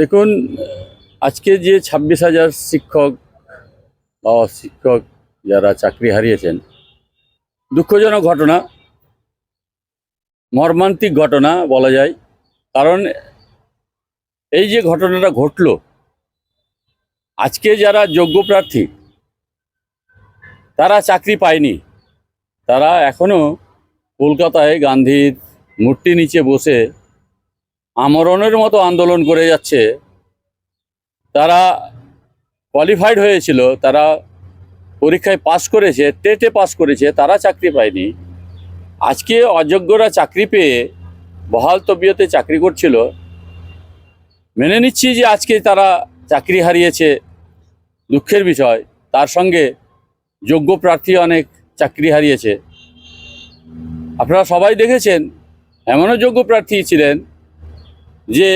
দেখুন, আজকে যে ছাব্বিশ হাজার শিক্ষক বা শিক্ষক যারা চাকরি হারিয়েছেন, দুঃখজনক ঘটনা, মর্মান্তিক ঘটনা বলা যায়। কারণ এই যে ঘটনাটা ঘটলো, আজকে যারা যোগ্য প্রার্থী, তারা চাকরি পায়নি। তারা এখনও কলকাতায় গান্ধীর মূর্তি নিচে বসে আমরণের মতো আন্দোলন করে যাচ্ছে। তারা কোয়ালিফাইড হয়েছিল, তারা পরীক্ষায় পাশ করেছে টেটে পাশ করেছে, তারা চাকরি পায়নি। আজকে অযোগ্যরা চাকরি পেয়ে বহাল তবিয়তে চাকরি করছিল। মেনে নিচ্ছি যে আজকে তারা চাকরি হারিয়েছে, দুঃখের বিষয়। তার সঙ্গে যোগ্য প্রার্থী অনেক চাকরি হারিয়েছে। আপনারা সবাই দেখেছেন, এমনও যোগ্য প্রার্থী ছিলেন যে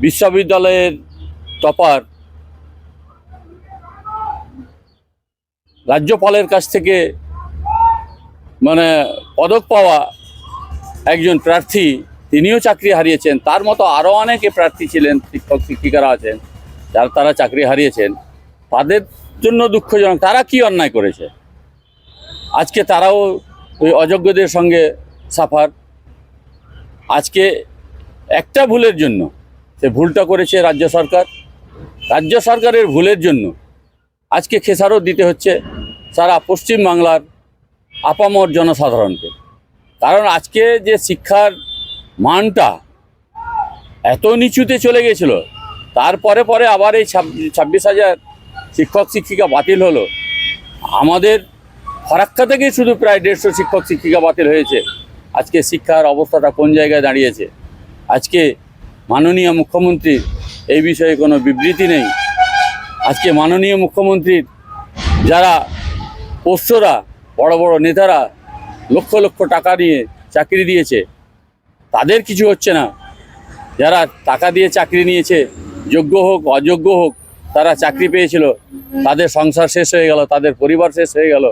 বিশ্ববিদ্যালয়ের টপার রাজ্যপালের কাছ থেকে মানে পদক পাওয়া একজন প্রার্থী, তিনিও চাকরি হারিয়েছেন। তার মতো আরও অনেকে প্রার্থী ছিলেন, শিক্ষক, শিক্ষিকারা আছেন, যারা তারা চাকরি হারিয়েছেন। তাদের জন্য দুঃখজনক। তারা কি অন্যায় করেছে? আজকে তারাও ওই অযোগ্যদের সঙ্গে সাফার। আজকে একটা ভুলের জন্য, সে ভুলটা করেছে রাজ্য সরকার। রাজ্য সরকারের ভুলের জন্য আজকে খেসারত দিতে হচ্ছে সারা পশ্চিম বাংলার আপামর জনসাধারণকে। কারণ আজকে যে শিক্ষার মানটা এত নিচুতে চলে গেছিল, তারপরে পরে আবার এই ছাব- ছাব্বিশ হাজার শিক্ষক শিক্ষিকা বাতিল হলো। আমাদের ফরাক্কা থেকেই শুধু প্রায় দেড়শো শিক্ষক শিক্ষিকা বাতিল হয়েছে। আজকে শিক্ষার অবস্থাটা কোন জায়গায় দাঁড়িয়েছে? আজকে মাননীয় মুখ্যমন্ত্রীর এই বিষয়ে কোনো বিবৃতি নেই। আজকে মাননীয় মুখ্যমন্ত্রীর যারা পোষ্যরা, বড় বড় নেতারা লক্ষ লক্ষ টাকা নিয়ে চাকরি দিয়েছে, তাদের কিছু হচ্ছে না। যারা টাকা দিয়ে চাকরি নিয়েছে, যোগ্য হোক, অযোগ্য হোক, তারা চাকরি পেয়েছিল, তাদের সংসার শেষ হয়ে গেল, তাদের পরিবার শেষ হয়ে গেল।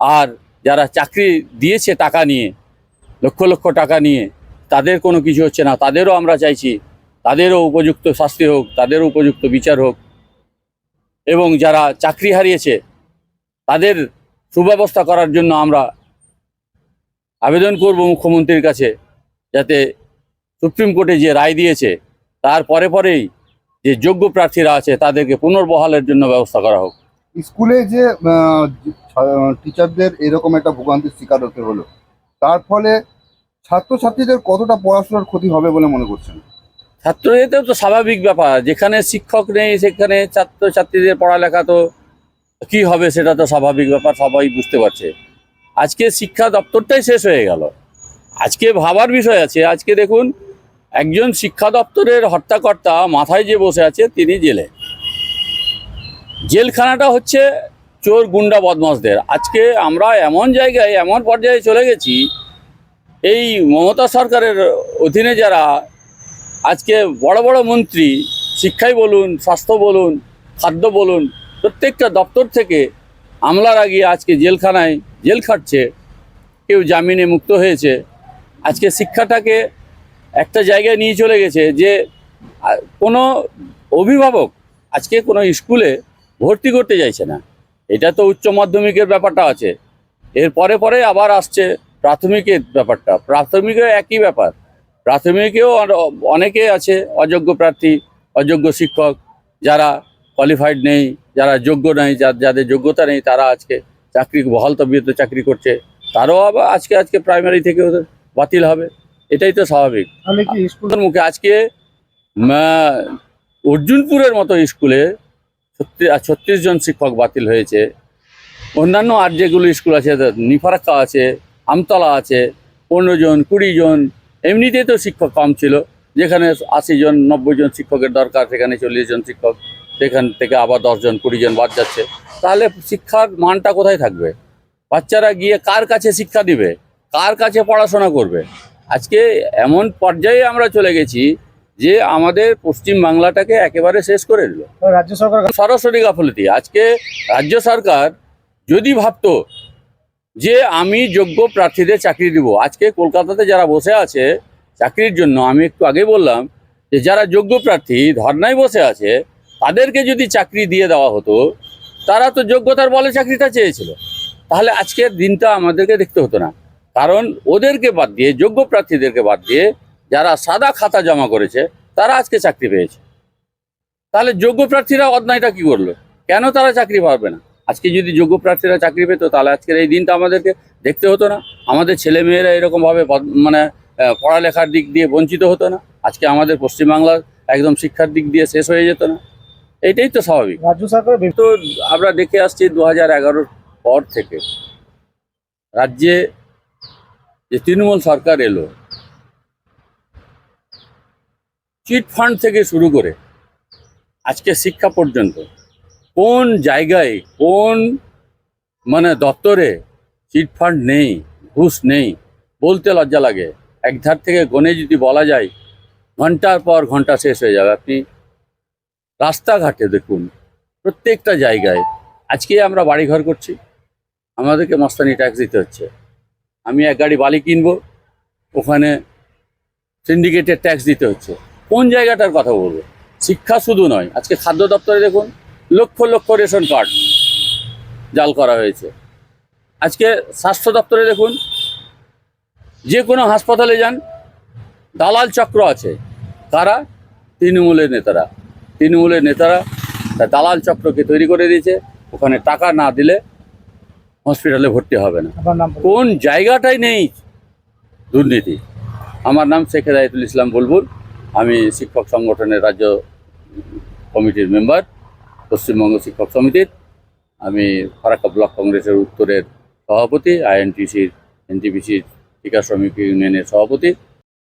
আর যারা চাকরি দিয়েছে টাকা নিয়ে, লক্ষ লক্ষ টাকা নিয়ে তাদের কোনো কিছু হচ্ছে না, তাদেরও আমরা চাইছি, তাদেরও উপযুক্ত শাস্তি হোক তাদেরও উপযুক্ত বিচার হোক। এবং যারা চাকরি হারিয়েছে, তাদের সুব্যবস্থা করার জন্য আমরা আবেদন করব মুখ্যমন্ত্রীর কাছে, যাতে সুপ্রিম কোর্টে যে রায় দিয়েছে, তার পরে পরেই যে যোগ্য প্রার্থীরা আছে, তাদেরকে পুনর্বহালের জন্য ব্যবস্থা করা হোক। স্কুলে যে টিচারদের এরকম একটা ভোগান্তির শিকার হতে হলো, তার ফলে ছাত্রছাত্রীদের কতটা পড়াশোনার ক্ষতি হবে বলে মনে করছেন? ছাত্রদের তো স্বাভাবিক ব্যাপার। যেখানে শিক্ষক নেই, সেখানে ছাত্রছাত্রীদের পড়ালেখা তো কি হবে সেটা তো স্বাভাবিক ব্যাপার, সবাই বুঝতে পারছে। আজকে শিক্ষা দপ্তরটাই শেষ হয়ে গেল। আজকে ভাবার বিষয় আছে। আজকে দেখুন, একজন শিক্ষা দপ্তরের হর্তাকর্তা মাথায় যে বসে আছে, তিনি জেলে। জেলখানাটা হচ্ছে চোর গুন্ডা বদমাসদের আজকে আমরা এমন জায়গায়, এমন পর্যায়ে চলে গেছি এই মমতা সরকারের অধীনে যারা আজকে বড় বড় মন্ত্রী, শিক্ষাই বলুন, স্বাস্থ্য বলুন, খাদ্য বলুন, প্রত্যেকটা দপ্তর থেকে আমলারা গিয়ে আজকে জেলখানায় জেল খাটছে, কেউ জামিনে মুক্ত হয়েছে। আজকে শিক্ষাটাকে একটা জায়গায় নিয়ে চলে গেছে যে কোনো অভিভাবক আজকে কোনো স্কুলে ভর্তি করতে চাইছে না। এটা তো উচ্চ মাধ্যমিকের ব্যাপারটা আছে। এর পরে পরে আবার আসছে প্রাথমিকের ব্যাপারটা। প্রাথমিকেও একই ব্যাপার। প্রাথমিকেও অনেকে আছে অযোগ্য প্রার্থী অযোগ্য শিক্ষক যারা কোয়ালিফাইড নেই যারা যোগ্য নেই যাদের যোগ্যতা নেই তারা আজকে চাকরি বহাল তবিয়তে চাকরি করছে। তারাও আবার আজকে আজকে প্রাইমারি থেকে বাতিল হবে। এটাই তো স্বাভাবিক। স্কুলের মুখে আজকে অর্জুনপুরের মতো স্কুলে ছত্রিশ জন শিক্ষক বাতিল হয়েছে। অন্যান্য আর যেগুলো স্কুল আছে নিফারাক্কা আছে আমতলা আছে পনেরো জন কুড়ি জন এমনিতেই তো শিক্ষক কম ছিল। যেখানে আশি জন নব্বই জন শিক্ষকের দরকার সেখানে চল্লিশ জন শিক্ষক সেখান থেকে আবার দশজন কুড়ি জন বাদ যাচ্ছে। তাহলে শিক্ষার মানটা কোথায় থাকবে? বাচ্চারা গিয়ে কার কাছে শিক্ষা দিবে? কার কাছে পড়াশোনা করবে? আজকে এমন পর্যায়ে আমরা চলে গেছি যে আমাদের পশ্চিম বাংলাটাকে একেবারে শেষ করে দিল। রাজ্য সরকার সরাসরি গাফলতি। আজকে রাজ্য সরকার যদি ভাবতো যে আমি যোগ্য প্রার্থীদের চাকরি দিব। আজকে কলকাতাতে যারা বসে আছে চাকরির জন্য, আমি একটু আগে বললাম যে যারা যোগ্য প্রার্থী ধর্নায় বসে আছে, তাদেরকে যদি চাকরি দিয়ে দেওয়া হতো, তারা তো যোগ্যতার বলে চাকরিটা চেয়েছিল। তাহলে আজকের দিনটা আমাদেরকে দেখতে হতো না। কারণ ওদেরকে বাদ দিয়ে, যোগ্য প্রার্থীদেরকে বাদ দিয়ে যারা সাদা খাতা জমা করেছে, তারা আজকে চাকরি পেয়েছে। তাহলে যোগ্য প্রার্থীরা অন্যায়টা কি করল? কেন তারা চাকরি পাবে না? আজকে যদি যোগ্য প্রার্থীরা চাকরি পেতো তাহলে আজকের এই দিনটা আমাদেরকে দেখতে হতো না। আমাদের ছেলে মেয়েরা এরকমভাবে মানে পড়ালেখার দিক দিয়ে বঞ্চিত হতো না। আজকে আমাদের পশ্চিমবাংলার একদম শিক্ষার দিক দিয়ে শেষ হয়ে যেত না। এটাই তো স্বাভাবিক। রাজ্য বিভিন্ন তো আমরা দেখে আসছি দু হাজার এগারোর পর থেকে রাজ্যে যে তৃণমূল সরকার এলো চিট ফান্ড থেকে শুরু করে আজকে শিক্ষা পর্যন্ত কোন জায়গায়, কোন মানে দপ্তরে চিট ফান্ড নেই, ঘুষ নেই, বলতে লজ্জা লাগে। এক ধার থেকে গনে যদি বলা যায়, ঘণ্টার পর ঘণ্টা শেষ হয়ে যাবে। আপনি রাস্তাঘাটে দেখুন, প্রত্যেকটা জায়গায়। আজকে আমরা বাড়িঘর করছি, আমাদেরকে মস্তানি ট্যাক্স দিতে হচ্ছে। আমি এক গাড়ি বালি কিনবো, ওখানে সিন্ডিকেটের ট্যাক্স দিতে হচ্ছে। কোন জায়গাটার কথা বলব? শিক্ষা শুধু নয়, আজকে খাদ্য দপ্তরে দেখুন লক্ষ লক্ষ রেশন কার্ড জাল করা হয়েছে। আজকে স্বাস্থ্য দপ্তরে দেখুন যে কোনো হাসপাতালে যান দালাল চক্র আছে। কারা? তৃণমূলের নেতারা। তৃণমূলের নেতারা তা দালাল চক্রকে তৈরি করে দিয়েছে। ওখানে টাকা না দিলে হসপিটালে ভর্তি হবে না। কোন জায়গাটাই নেই দুর্নীতি। আমার নাম শেখ হেদায়তুল ইসলাম বুলবুল। আমি শিক্ষক সংগঠনের রাজ্য কমিটির মেম্বার। পশ্চিমবঙ্গ শিক্ষক সমিতির, আমি ফারাক্কা ব্লক কংগ্রেসের উত্তরের সভাপতি, আইএনটিসির, এনটিপিসির টিকা শ্রমিক ইউনিয়নের সভাপতি